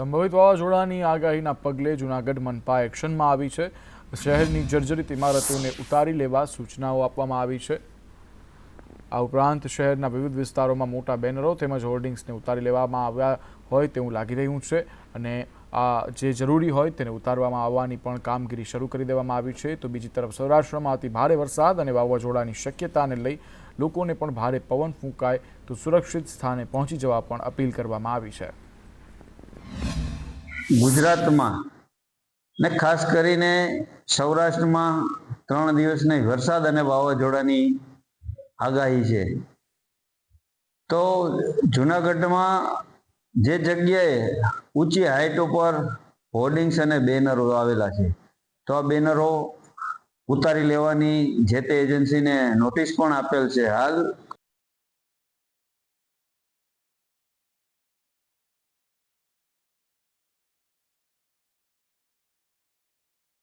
સંભવિત વાવાઝોડાની આગાહીના પગલે જૂનાગઢ મનપા એક્શનમાં આવી છે. શહેરની જર્જરિત ઇમારતોને ઉતારી લેવા સૂચનાઓ આપવામાં આવી છે. આ ઉપરાંત શહેરના વિવિધ વિસ્તારોમાં મોટા બેનરો તેમજ હોર્ડિંગ્સને ઉતારી લેવામાં આવ્યા હોય તેવું લાગી રહ્યું છે અને આ જે જરૂરી હોય તેને ઉતારવામાં આવવાની પણ કામગીરી શરૂ કરી દેવામાં આવી છે. તો બીજી તરફ સૌરાષ્ટ્રમાં અતિ ભારે વરસાદ અને વાવાઝોડાની શક્યતાને લઈ લોકોને પણ ભારે પવન ફૂંકાય તો સુરક્ષિત સ્થાને પહોંચી જવા પણ અપીલ કરવામાં આવી છે. ગુજરાતમાં ને ખાસ કરીને સૌરાષ્ટ્રમાં ત્રણ દિવસની વરસાદ અને વાવાઝોડાની આગાહી છે. તો જુનાગઢમાં જે જગ્યાએ ઊંચી હાઇટ ઉપર હોર્ડિંગ્સ અને બેનરો આવેલા છે, તો આ બેનરો ઉતારી લેવાની જે તે એજન્સીને નોટિસ પણ આપેલ છે હાલ.